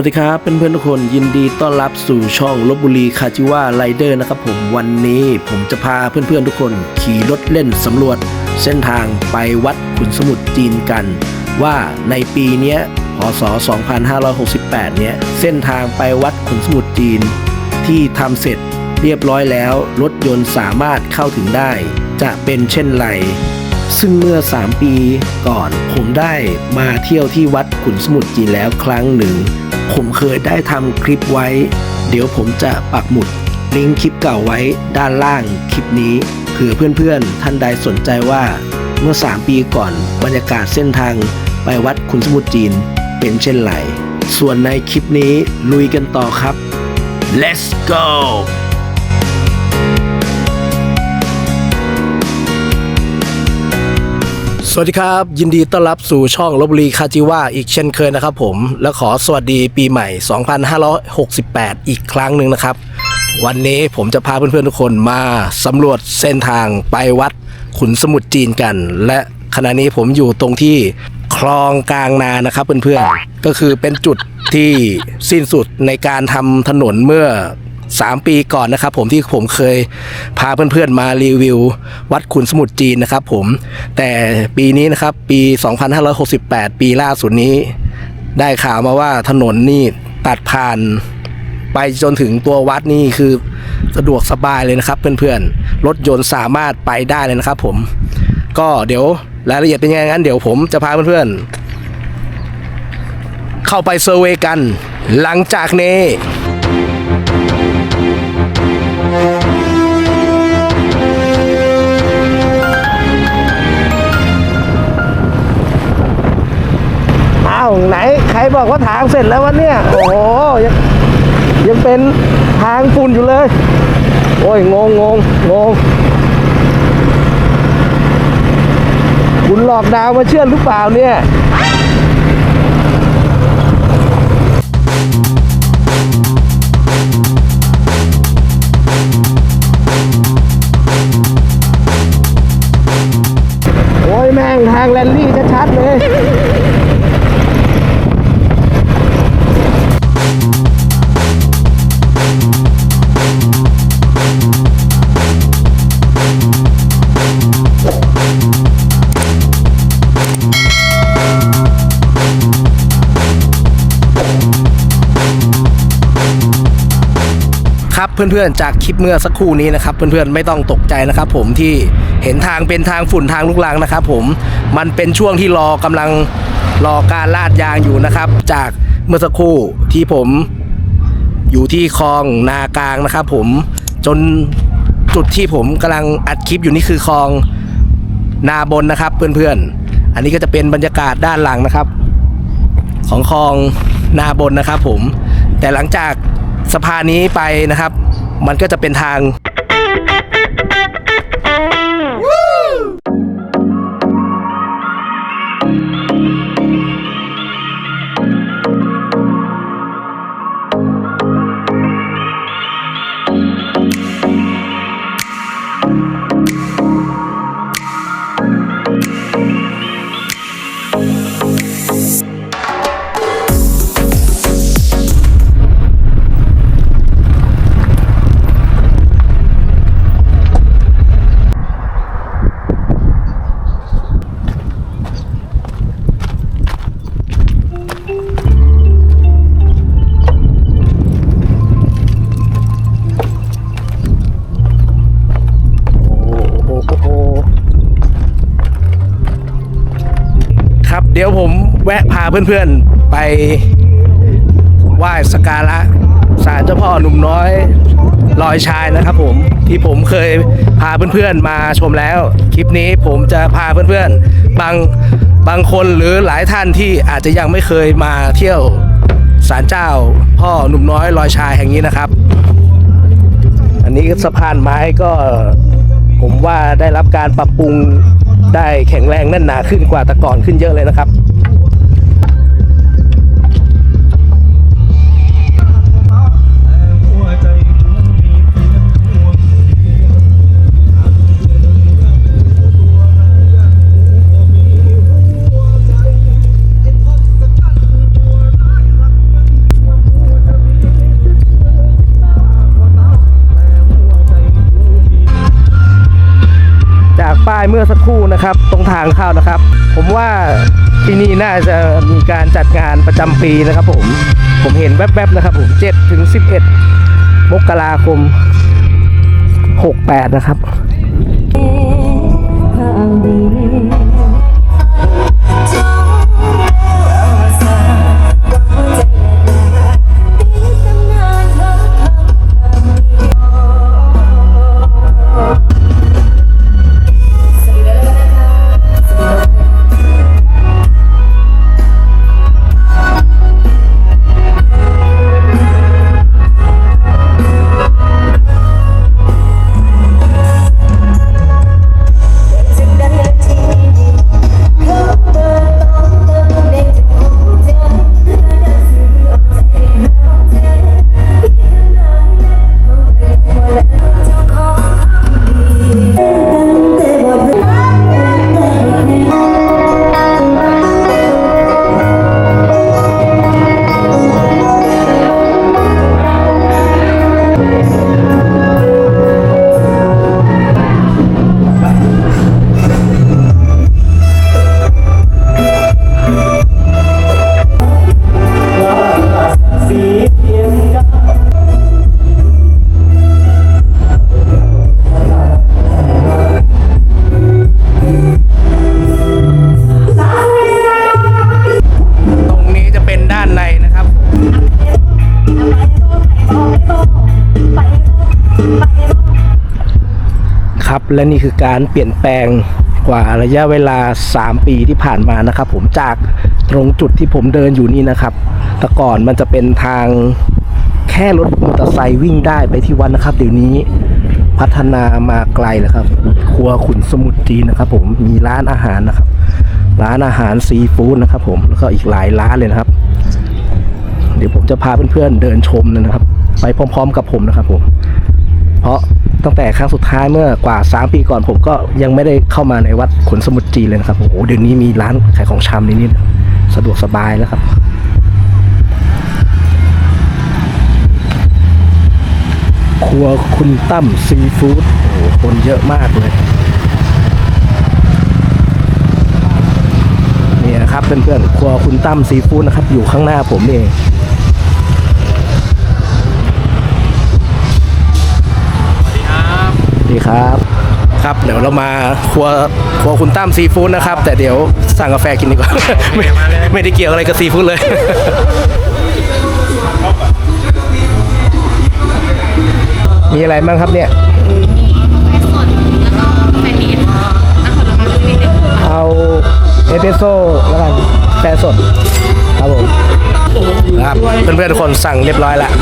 วัสดีครับเพื่อนๆทุกคนยินดีต้อนรับสู่ช่องลบบุรีคาจิว่าไรเดอร์นะครับผมวันนี้ผมจะพาเพื่อนๆทุกคนขี่รถเล่นสำรวจ เส้นทางไปวัดขุนสมุทรจีนกัน ว่าในปีนี้พศ 2568 เนี้ยเส้นทางไปวัดขุนสมุทรจีน ที่ทำเสร็จเรียบร้อยแล้ว รถยนต์สามารถเข้าถึงได้ จะเป็นเช่นไร ซึ่งเมื่อ 3 ปีก่อนผมได้มาเที่ยวที่วัดขุนสมุทรจีนแล้วครั้งหนึ่ง ผมเคยได้ทำคลิปไว้ เดี๋ยวผมจะปักหมุดลิงก์คลิปเก่าไว้ด้านล่างคลิปนี้เผื่อเพื่อนๆ ท่านใดสนใจว่า เมื่อ 3 ปีก่อนบรรยากาศเส้นทางไปวัดขุนสมุทรจีนเป็นเช่นไรส่วนในคลิปนี้ลุยกันต่อครับ let's go วัสดีครับ ยินดีต้อนรับสู่ช่องลบบุรีคาจิว่าอีกเช่นเคยนะครับผมและขอสวัสดีปีใหม่ 2568 อีกครั้งหนึ่งนะครับ วันนี้ผมจะพาเพื่อนๆทุกคนมาสำรวจเส้นทางไปวัดขุนสมุทรจีนกัน และขณะนี้ผมอยู่ตรงที่คลองกลางนานะครับเพื่อนๆก็คือเป็นจุดที่สิ้นสุดในการทำถนนเมื่อ 3 ปีก่อนนะครับผมที่ผมเคยพาเพื่อนๆมารีวิว วัดขุนสมุทรจีนนะครับผมแต่ปีนี้นะครับปี 2568 ปีล่าสุดนี้ ได้ข่าวมาว่าถนนนี่ตัดผ่านไปจนถึงตัววัดนี่คือสะดวกสบายเลยนะครับ เพื่อนๆ รถยนต์สามารถไปได้เลยนะครับ ผม ก็เดี๋ยวรายละเอียดเป็นยังไงงั้นเดี๋ยวผมจะพาเพื่อนๆ เข้าไปเซอร์เวยกัน หลังจากนี้าวไหนใครบอกว่าทางเสร็จแล้ววะเนี่ย โอ้โหยังยังเป็นทางฝุ่นอยู่เลย โอ้ยงงงงงงคุณหลอกดาวมาเชื่อหรือเปล่าเนี่ยโอ้ยแม่งทางแรลลี่ชัด ครับเพื่อนๆจากคลิปเมื่อสักครู่นี้นะครับเพื่อนๆไม่ต้องตกใจนะครับผมที่เห็นทางเป็นทางฝุ่นทางลูกลังนะครับผมมันเป็นช่วงที่รอกำลังรอการลาดยางอยู่นะครับ จากเมื่อสักครู่ที่ผมอยู่ที่คลองนากลางนะครับผมจนจุดที่ผมกำลังอัดคลิปอยู่นี่คือคลองนาบนนะครับเพื่อนๆ อันนี้ก็จะเป็นบรรยากาศด้านหลังนะครับ ของคลองนาบนนะครับผมแต่หลังจาก สะพานนี้ไปนะครับ มันก็จะเป็นทาง ดี๋ยวผมแวะพาเพื่อนๆไปไหว้สกการะศาลเจ้าพ่อหนุ่มน้อยลอยชายนะครับผมที่ผมเคยพาเพื่อนๆมาชมแล้ว คลิปนี้ผมจะพาเพื่อนๆบางบางคนหรือหลายท่านที่อาจจะยังไม่เคยมาเที่ยวศาลเจ้าพ่อหนุ่มน้อยลอยชายแห่งนี้นะครับ อันนี้สะพานไม้ก็ผมว่าได้รับการปรับปรุง ได้แข็งแรงแน่นหนาขึ้นกว่าแต่ก่อนขึ้นเยอะเลยนะครับ ป้ายเมื่อสักครู่นะครับ ตรงทางเข้านะครับ ผมว่าที่นี่น่าจะมีการจัดงานประจำปีนะครับ ผมผมเห็นแวบๆนะครับ ผม7ถึง11มกราคม 68 นะครับ และนี่คือการเปลี่ยนแปลงกว่าระยะเวลา 3 ปีที่ผ่านมานะครับ ผมจากตรงจุดที่ผมเดินอยู่นี่นะครับ แต่ก่อนมันจะเป็นทางแค่รถมอเตอร์ไซค์วิ่งได้ไปที่วัดนะครับ เดี๋ยวนี้พัฒนามาไกลแล้วครับ ครัวขุนสมุทรจีนนะครับ ผมมีร้านอาหารนะครับ ร้านอาหารซีฟู้ดนะครับ ผมแล้วก็อีกหลายร้านเลยนะครับ เดี๋ยวผมจะพาเพื่อนๆเดินชมนะครับ ไปพร้อม ๆ กับผมนะครับผม เพราะ ตั้งแต่ครั้งสุดท้ายเมื่อกว่า 3 ปีก่อนผมก็ยังไม่ได้เข้ามาในวัดขุนสมุทรจีนเลยนะครับโอ้โหเดี๋ยวนี้มีร้านขายของชำในนี้สะดวกสบายแล้วครับครัวคุณตั้มซีฟู้ดโอ้คนเยอะมากเลย นี่นะครับเพื่อนๆครัวคุณตั้มซีฟู้ดนะครับ อยู่ข้างหน้าผมเอง ดีครับครับเดี๋ยวเรามาครัวครัวคุณตั้มซีฟู้ดนะครับ แต่เดี๋ยวสั่งกาแฟกินดีกว่าไม่ไม่ได้เกี่ยวอะไรกับซีฟู้ดเลย มีอะไรบ้างครับเนี่ยสดแล้วก็แฟนนีน้ำผลไม้นิดนึงเอาเอสเปรสโซ่แล้วกันแฟสดครับผมครับเพื่อนๆทุกคนสั่งเรียบร้อยแล้ว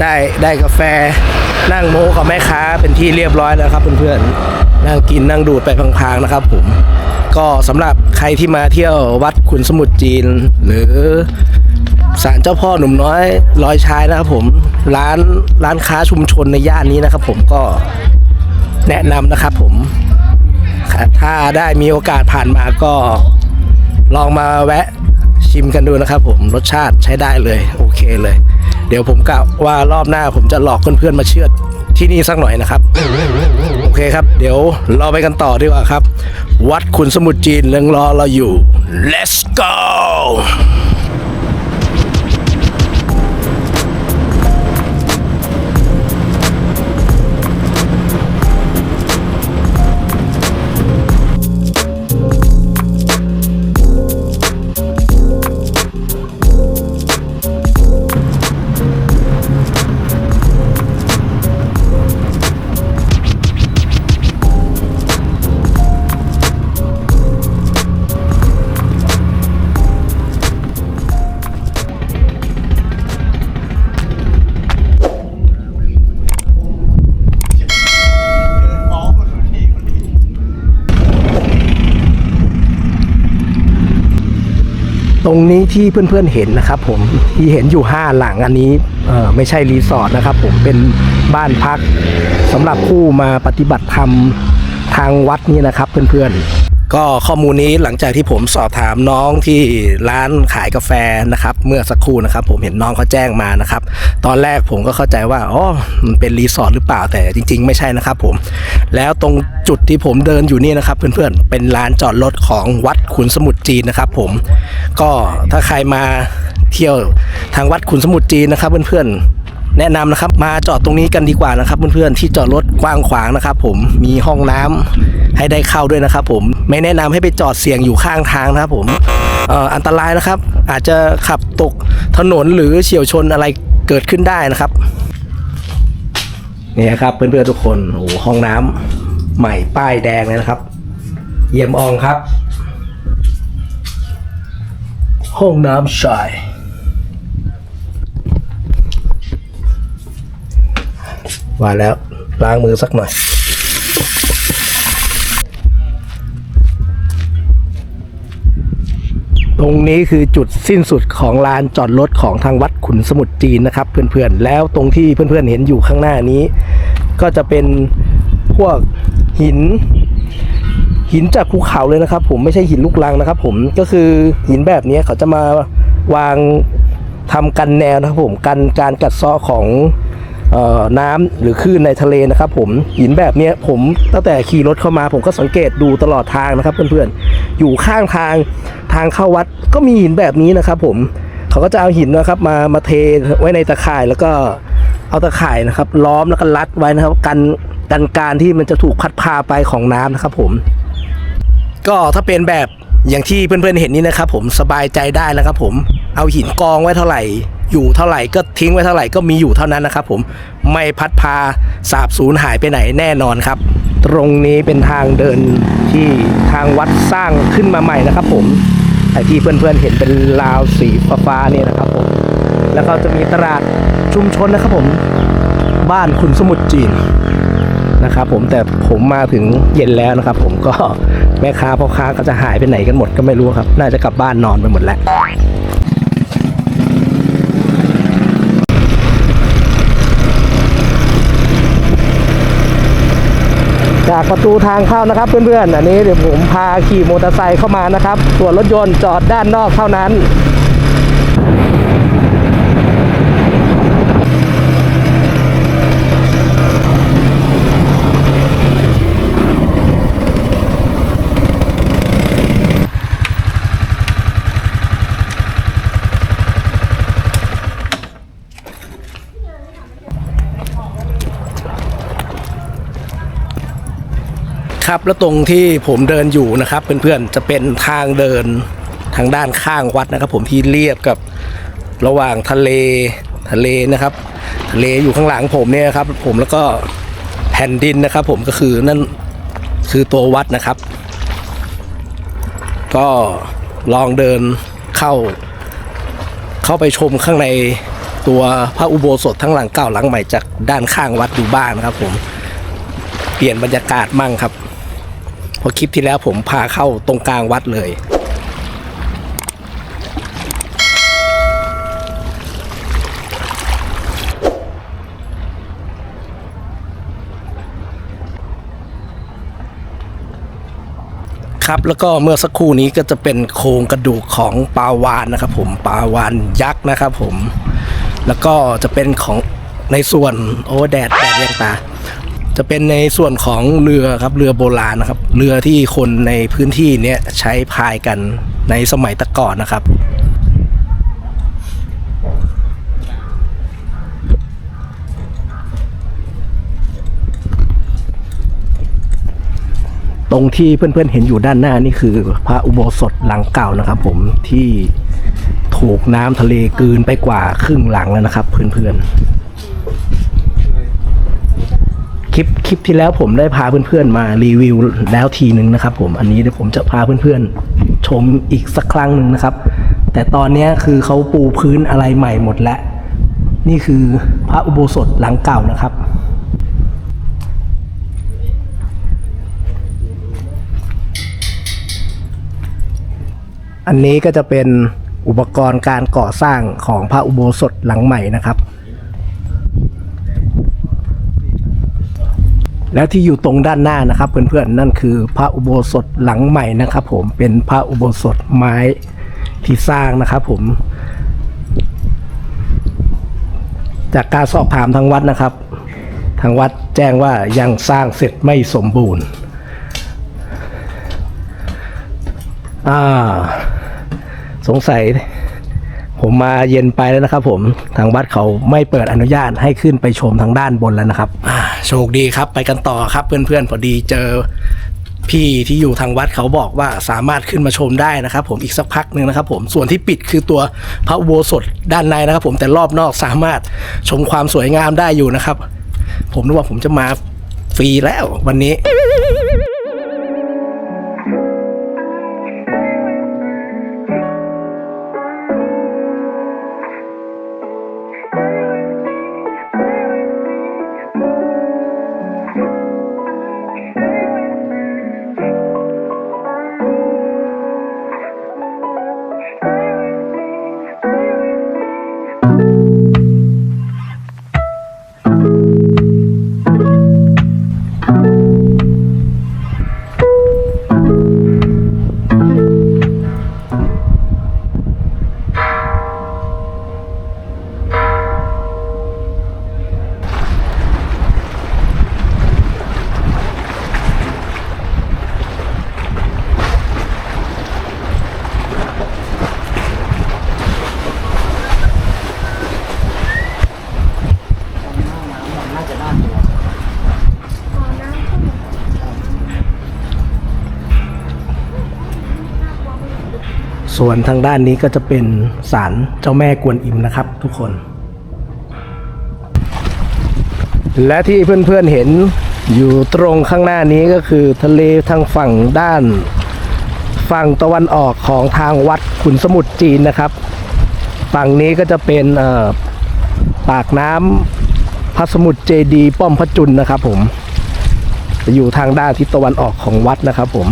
ได้ได้กาแฟ นั่งโม้กับแม่ค้าเป็นที่เรียบร้อยแล้วครับเพื่อนๆนั่งกินนั่งดูดไปพังๆนะครับ ผมก็สำหรับใครที่มาเที่ยววัดขุนสมุทรจีน หรือศาลเจ้าพ่อหนุ่มน้อยลอยชายนะครับผมร้านร้านค้าชุมชนในย่านนี้นะครับ ผมก็แนะนำนะครับผมถ้าได้มีโอกาสผ่านมาก็ลองมาแวะ ชิมกันดูนะครับผมรสชาติใช้ได้เลย โอเคเลย เดี๋ยวผมกะว่ารอบหน้าผมจะหลอกเพื่อนๆมาเชื่อดที่นี่สักหน่อยนะครับ โอเคครับ เดี๋ยวเราไปกันต่อดีกว่าครับ วัดขุนสมุทรจีนเรื่องรอเราอยู่ let's go ตรงนี้ที่เพื่อนๆเห็นนะครับผมที่เห็นอยู่ห้าหลังอันนี้ไม่ใช่รีสอร์ทนะครับผมเป็นบ้านพักสำหรับผู้มาปฏิบัติธรรมทางวัดนี้นะครับเพื่อนๆ ก็ข้อมูลนี้หลังจากที่ผมสอบถามน้องที่ร้านขายกาแฟนะครับเมื่อสักครู่นะครับ ผมเห็นน้องเขาแจ้งมานะครับ ตอนแรกผมก็เข้าใจว่าอ๋อมันเป็นรีสอร์ทหรือเปล่าแต่จริง ๆ ไม่ใช่นะครับผม แล้วตรงจุดที่ผมเดินอยู่นี่นะครับ เพื่อนๆเป็นลานจอดรถของวัดขุนสมุทรจีนนะครับ ผมก็ถ้าใครมาเที่ยวทางวัดขุนสมุทรจีนนะครับ เพื่อนๆ แนะนำนะครับมาจอดตรงนี้กันดีกว่านะครับเพื่อนๆที่จอดรถกว้างขวางนะครับ ผมมีห้องน้ำให้ได้เข้าด้วยนะครับ ผมไม่แนะนำให้ไปจอดเสี่ยงอยู่ข้างทางนะครับ ผมอันตรายนะครับ อาจจะขับตกถนนหรือเฉียวชนอะไรเกิดขึ้นได้นะครับนี่ครับเพื่อนๆทุกคนโอ้ห้องน้ำใหม่ป้ายแดงเลยนะครับ เยี่ยมอองครับ ห้องน้ำชาย ว่าแล้วล้างมือสักหน่อย ตรงนี้คือจุดสิ้นสุดของลานจอดรถของทางวัดขุนสมุทรจีนนะครับ เพื่อนๆ แล้วตรงที่เพื่อนๆ เห็นอยู่ข้างหน้านี้ ก็จะเป็นพวกหิน หินจากภูเขาเลยนะครับ ผมไม่ใช่หินลูกรังนะครับ ผมก็คือหินแบบนี้เขาจะมาวางทำกันแนวนะครับผมกันการกัดเซาะของ น้ำหรือคลื่นในทะเลนะครับผมหินแบบนี้ผมตั้งแต่ขี่รถเข้ามาผมก็สังเกตดูตลอดทางนะครับเพื่อนๆอยู่ข้างทางทางเข้าวัดก็มีหินแบบนี้นะครับผมเขาก็จะเอาหินนะครับมามาเทไว้ในตะข่ายแล้วก็เอาตะข่ายนะครับ ล้อมแล้วก็รัดไว้นะครับกันกันการที่มันจะถูกพัดพาไปของน้ำนะครับผมก็ถ้าเป็นแบบอย่างที่เพื่อนๆเห็นนี่นะครับผมสบายใจได้แล้วครับผมเอาหินกองไว้เท่าไหร่ อยู่เท่าไหร่ก็ทิ้งไว้เท่าไหร่ก็มีอยู่เท่านั้นนะครับผมไม่พัดพาสาบสูญหายไปไหนแน่นอนครับ ตรงนี้เป็นทางเดินที่ทางวัดสร้างขึ้นมาใหม่นะครับ ผมไอที่เพื่อนๆเห็นเป็นราวสีฟ้าๆเนี่ยนะครับผมแล้วก็จะมีตลาดชุมชนนะครับผมบ้านคุณสมุทรจีนนะครับผมแต่ผมมาถึงเย็นแล้วนะครับ ผมก็แม่ค้าพ่อค้าก็จะหายไปไหนกันหมดก็ไม่รู้ครับ น่าจะกลับบ้านนอนไปหมดแล้ว จากประตูทางเข้านะครับ เพื่อนๆอันนี้เดี๋ยวผมพาขี่มอเตอร์ไซค์เข้ามานะครับส่วนรถยนต์จอดด้านนอกเท่านั้น ครับ แล้วตรงที่ผมเดินอยู่นะครับเพื่อนๆจะเป็นทางเดินทางด้านข้างวัดนะครับ ผมที่เรียบกับระหว่างทะเลทะเลนะครับ ทะเลอยู่ข้างหลังผมเนี่ยครับ ผมแล้วก็แผ่นดินนะครับ ผมก็คือนั่นคือตัววัดนะครับ ก็ลองเดินเข้า เข้าไปชมข้างในตัวพระอุโบสถทั้งหลังเก่าหลังใหม่จากด้านข้างวัดดูบ้านะครับ ผมเปลี่ยนบรรยากาศมั่งครับ ราะคลิปที่แล้วผมพาเข้าตรงกลางวัดเลย ครับแล้วก็เมื่อสักครู่นี้ก็จะเป็นโครงกระดูกของปลาวานนะครับ ผมปลาวานยักษ์นะครับ ผม แล้วก็จะเป็นของในส่วนโอ้แดดแดดยังตา จะเป็นในส่วนของเรือครับเรือโบราณนะครับ เรือที่คนในพื้นที่เนี้ยใช้พายกันในสมัยตะก่อนนะครับตรงที่เพื่อนๆเห็นอยู่ด้านหน้านี่คือพระอุโบสถหลังเก่านะครับ ผมที่ถูกน้ำทะเลกืนไปกว่าครึ่งหลังแล้วนะครับ เพื่อนๆ คลิปคลิปที่แล้วผมได้พาเพื่อนๆมารีวิวแล้วทีหนึ่งนะครับผมอันนี้เดี๋ยวผมจะพาเพื่อนๆชมอีกสักครั้งหนึ่งนะครับ แต่ตอนนี้คือเขาปูพื้นอะไรใหม่หมดแล้ว นี่คือพระอุโบสถหลังเก่านะครับอันนี้ก็จะเป็นอุปกรณ์การก่อสร้างของพระอุโบสถหลังใหม่นะครับ แล้วที่อยู่ตรงด้านหน้านะครับ เพื่อนๆนั่นคือพระอุโบสถหลังใหม่นะครับ ผมเป็นพระอุโบสถไม้ที่สร้างนะครับ ผม จากการสอบถามทางวัดนะครับ ทางวัดแจ้งว่ายังสร้างเสร็จไม่สมบูรณ์อ่าสงสัยผมมาเย็นไปแล้วนะครับ ผมทางวัดเขาไม่เปิดอนุญาตให้ขึ้นไปชมทางด้านบนแล้วนะครับ โชคดีครับไปกันต่อครับเพื่อนๆพอดีเจอพี่ที่อยู่ทางวัดเขาบอกว่าสามารถขึ้นมาชมได้นะครับ ผมอีกสักพักหนึ่งนะครับ ผมส่วนที่ปิดคือตัวพระอุโบสถด้านในนะครับ ผมแต่รอบนอกสามารถชมความสวยงามได้อยู่นะครับ ผมนึกว่าผมจะมาฟรีแล้ววันนี้ ส่วนทางด้านนี้ก็จะเป็นศาลเจ้าแม่กวนอิมนะครับ ทุกคน และที่เพื่อนๆเห็นอยู่ตรงข้างหน้านี้ก็คือทะเลทางฝั่งด้าน ฝั่งตะวันออกของทางวัดขุนสมุทรจีนนะครับ ฝั่งนี้ก็จะเป็นปากน้ำพระสมุทรเจดีป้อมพระจุลนะครับ ผมจะอยู่ทางด้านทิศตะวันออกของวัดนะครับ ผม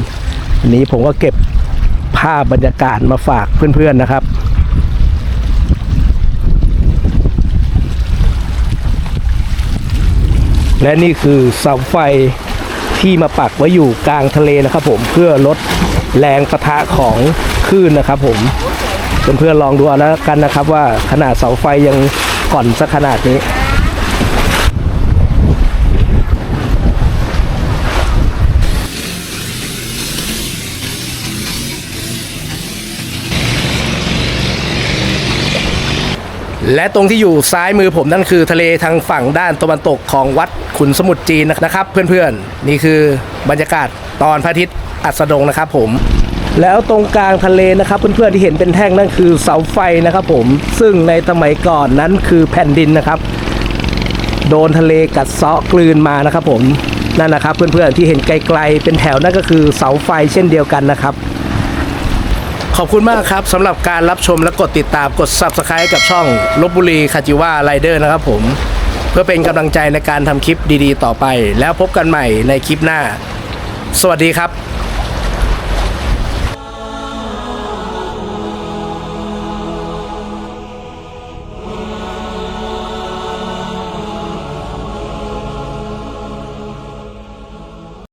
อันนี้ผมก็เก็บาพบรรยากาศมาฝากเพื่อนๆนะครับและนี่คือเสาไฟที่มาปักไว้อยู่กลางทะเลนะครับผมเพื่อลดแรงประทะของคลื่นนะครับผมเพื่อนๆลองดูเอาแล้วกันนะครับว่าขนาดเสาไฟยังก่อนสักขนาดนี้ และตรงที่อยู่ซ้ายมือผมนั่นคือทะเลทางฝั่งด้านตะวันตกของวัดขุนสมุทรจีนนะครับ เพื่อนๆ นี่คือบรรยากาศตอนพระอาทิตย์อัสดงนะครับผมแล้วตรงกลางทะเลนะครับเพื่อนๆที่เห็นเป็นแท่งนั่นคือเสาไฟนะครับผมซึ่งในสมัยก่อนนั้นคือแผ่นดินนะครับ โดนทะเลกัดเซาะกลืนมานะครับผมนั่นนะครับเพื่อนๆที่เห็นไกลๆเป็นแถวนั่นก็คือเสาไฟเช่นเดียวกันนะครับ ขอบคุณมากครับสำหรับการรับชมและกดติดตามกด Subscribe กับช่องลบบุรีคาจิว่าไรเดอร์นะครับผม เพื่อเป็นกำลังใจในการทำคลิปดีๆ ต่อไป แล้วพบกันใหม่ในคลิปหน้า สวัสดีครับ